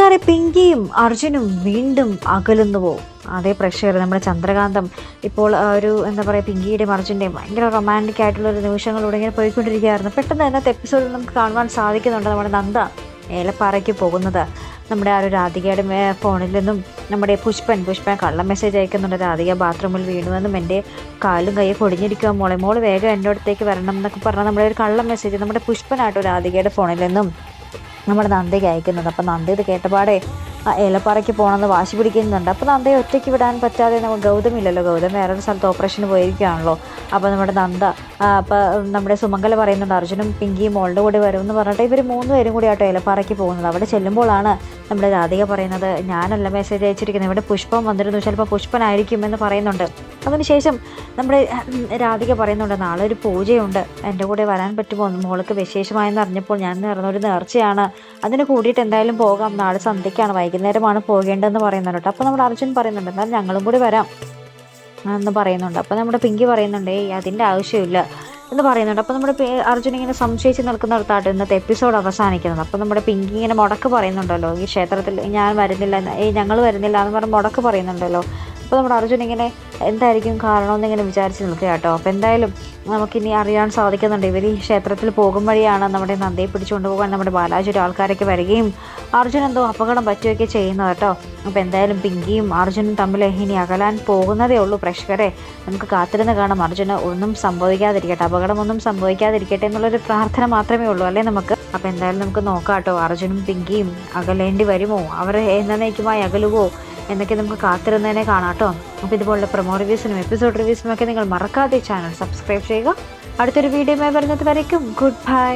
അങ്ങനെ പിങ്കിയും അർജുനും വീണ്ടും അകലുന്നുവോ അതേ പ്രഷർ നമ്മുടെ ചന്ദ്രകാന്തം. ഇപ്പോൾ ഒരു എന്താ പറയുക പിങ്കിയുടെയും അർജുന്റെയും ഭയങ്കര റൊമാന്റിക് ആയിട്ടുള്ള ഒരു നിമിഷങ്ങളിലൂടെ ഇങ്ങനെ പോയിക്കൊണ്ടിരിക്കുകയായിരുന്നു. പെട്ടെന്ന് അതിനകത്ത് എപ്പിസോഡിൽ നമുക്ക് കാണുവാൻ സാധിക്കുന്നുണ്ട് നമ്മുടെ നന്ദ ഏലപ്പാറയ്ക്ക് പോകുന്നത്. നമ്മുടെ ആ ഒരു രാധികയുടെ ഫോണിൽ നിന്നും നമ്മുടെ പുഷ്പൻ പുഷ്പൻ കള്ള മെസ്സേജ് അയക്കുന്നുണ്ട്. രാധിക ബാത്റൂമിൽ വീണുവെന്നും എന്റെ കാലും കൈയും പൊടിഞ്ഞിരിക്കുക മോളെ. മോൾ വേഗം എന്റെ അടുത്തേക്ക് വരണം എന്നൊക്കെ പറഞ്ഞാൽ നമ്മുടെ ഒരു കള്ള മെസ്സേജ് നമ്മുടെ പുഷ്പനാട്ടോ രാധികയുടെ ഫോണിൽ നിന്നും നമ്മുടെ നന്ദയ്ക്ക് അയക്കുന്നത്. അപ്പം നന്ദ ഇത് കേട്ടപാടെ ആ ഏലപ്പാറയ്ക്ക് പോകണമെന്ന് വാശി പിടിക്കുന്നുണ്ട്. അപ്പോൾ നന്ദയെ ഒറ്റയ്ക്ക് വിടാൻ പറ്റാതെ നമുക്ക് ഗൗതമില്ലല്ലോ. ഗൗതം വേറൊരു സ്ഥലത്ത് ഓപ്പറേഷന് പോയിരിക്കുകയാണല്ലോ. അപ്പോൾ നമ്മുടെ നന്ദ അപ്പോൾ നമ്മുടെ സുമംഗല പറയുന്നുണ്ട് അർജുനും പിങ്കിയും മോളുടെ കൂടെ വരുമെന്ന് പറഞ്ഞിട്ട് ഇവർ മൂന്ന് പേരും കൂടി ആട്ടോ ഏലപ്പാറയ്ക്ക് പോകുന്നത്. അവിടെ ചെല്ലുമ്പോഴാണ് നമ്മുടെ രാധിക പറയുന്നത് ഞാനല്ല മെസ്സേജ് അയച്ചിരിക്കുന്നത്. ഇവിടെ പുഷ്പം വന്നിരുന്നു. ചിലപ്പോൾ പുഷ്പനായിരിക്കും എന്ന് പറയുന്നുണ്ട്. അതിനുശേഷം നമ്മുടെ രാധിക പറയുന്നുണ്ട് നാളെ ഒരു പൂജയുണ്ട്. എന്റെ കൂടെ വരാൻ പറ്റുമോ? മോൾക്ക് വിശേഷമായെന്ന് അറിഞ്ഞപ്പോൾ ഞാൻ നേർന്നൊരു നേർച്ചയാണ്. അതിന് കൂടിയിട്ട് എന്തായാലും പോകാം. നാളെ സന്ധ്യയ്ക്കാണ്. വൈകുന്നേരമാണ് പോകേണ്ടതെന്ന് പറയുന്നുണ്ട് അപ്പോൾ നമ്മുടെ അർജുൻ പറയുന്നുണ്ട് എന്നാൽ ഞങ്ങളും കൂടി വരാം. എന്ന് പറയുന്നുണ്ട്. അപ്പോൾ നമ്മുടെ പിങ്കി പറയുന്നുണ്ട് ഏയ് അതിന്റെ ആവശ്യമില്ല. എന്ന് പറയുന്നുണ്ട്. അപ്പോൾ നമ്മുടെ അർജുൻ ഇങ്ങനെ സംശയിച്ച് നിൽക്കുന്നിടത്തായിട്ട് ഇന്നത്തെ എപ്പിസോഡ് അവസാനിക്കുന്നത്. അപ്പോൾ നമ്മുടെ പിങ്കി ഇങ്ങനെ മുടക്ക് പറയുന്നുണ്ടല്ലോ. ഈ ക്ഷേത്രത്തിൽ ഞാൻ വരുന്നില്ല ഞങ്ങൾ വരുന്നില്ല എന്ന് പറഞ്ഞ് മുടക്ക് പറയുന്നുണ്ടല്ലോ. അപ്പോൾ നമ്മുടെ അർജുൻ ഇങ്ങനെ എന്തായിരിക്കും കാരണമെന്ന് ഇങ്ങനെ വിചാരിച്ച് നിൽക്കുക കേട്ടോ. അപ്പോൾ എന്തായാലും നമുക്കിനി അറിയാൻ സാധിക്കുന്നുണ്ട്. ഇവർ ഈ ക്ഷേത്രത്തിൽ പോകും വഴിയാണ് നമ്മുടെ നന്ദയെ പിടിച്ചുകൊണ്ട് പോകാൻ നമ്മുടെ ബാലാജിയുടെ ആൾക്കാരൊക്കെ വരികയും അർജുൻ എന്തോ അപകടം പറ്റുകയൊക്കെ ചെയ്യുന്നത് കേട്ടോ. അപ്പോൾ എന്തായാലും പിങ്കിയും അർജുനും തമ്മിൽ ഇനി അകലാൻ പോകുന്നതേ ഉള്ളൂ. പ്രേക്ഷകരെ നമുക്ക് കാത്തിരുന്ന് കാണാം. അർജുന് ഒന്നും സംഭവിക്കാതിരിക്കട്ടെ അപകടമൊന്നും സംഭവിക്കാതിരിക്കട്ടെ എന്നുള്ളൊരു പ്രാർത്ഥന മാത്രമേ ഉള്ളൂ അല്ലേ നമുക്ക്? അപ്പോൾ എന്തായാലും നമുക്ക് നോക്കാം കേട്ടോ. അർജുനും പിങ്കിയും അകലേണ്ടി വരുമോ? അവർ എന്നേക്കുമായി അകലുവോ? എന്നൊക്കെ നമുക്ക് കാത്തിരുന്നതിനെ കാണാം കേട്ടോ. അപ്പോൾ ഇതുപോലുള്ള പ്രൊമോ റിവ്യൂസിനും എപ്പിസോഡ് റിവ്യൂസിനും ഒക്കെ നിങ്ങൾ മറക്കാതെ ചാനൽ സബ്സ്ക്രൈബ് ചെയ്യുക. അടുത്തൊരു വീഡിയോയുമായി വരുന്നത് വരയ്ക്കും. Good bye